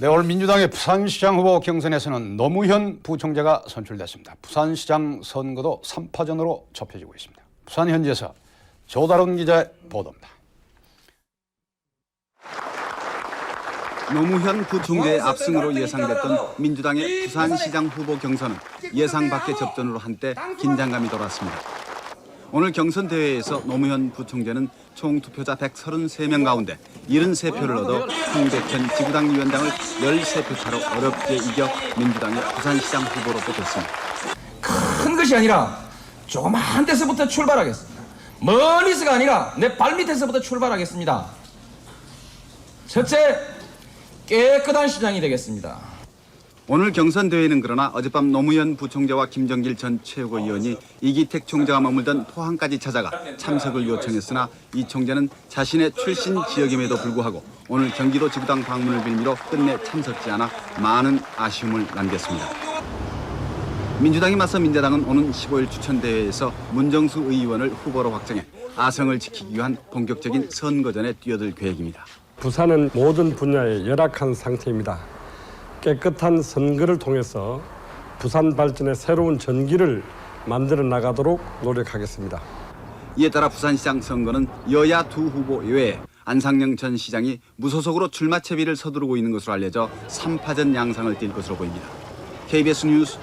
네, 오늘 민주당의 부산시장 후보 경선에서는 노무현 부총재가 선출됐습니다. 부산시장 선거도 3파전으로 좁혀지고 있습니다. 부산 현지에서 조다론 기자의 보도입니다. 노무현 부총재의 압승으로 예상됐던 민주당의 부산시장 후보 경선은 예상 밖의 접전으로 한때 긴장감이 돌았습니다. 오늘 경선 대회에서 노무현 부총재는 총 투표자 133명 가운데 73표를 얻어 홍백현 지구당 위원장을 13표 차로 어렵게 이겨 민주당의 부산시장 후보로 뽑혔습니다. 큰 것이 아니라 조그마한 데서부터 출발하겠습니다. 멀리서가 아니라 내 발밑에서부터 출발하겠습니다. 첫째, 깨끗한 시장이 되겠습니다. 오늘 경선 대회는 그러나 어젯밤 노무현 부총재와 김정길 전 최고위원이 이기택 총재가 머물던 포항까지 찾아가 참석을 요청했으나 이 총재는 자신의 출신 지역임에도 불구하고 오늘 경기도 지구당 방문을 빌미로 끝내 참석지 않아 많은 아쉬움을 남겼습니다. 민주당이 맞서 민자당은 오는 15일 추천대회에서 문정수 의원을 후보로 확정해 아성을 지키기 위한 본격적인 선거전에 뛰어들 계획입니다. 부산은 모든 분야에 열악한 상태입니다. 깨끗한 선거를 통해서 부산 발전의 새로운 전기를 만들어 나가도록 노력하겠습니다. 이에 따라 부산시장 선거는 여야 두 후보 외에 안상영 전 시장이 무소속으로 출마 채비를 서두르고 있는 것으로 알려져 3파전 양상을 띌 것으로 보입니다. KBS 뉴스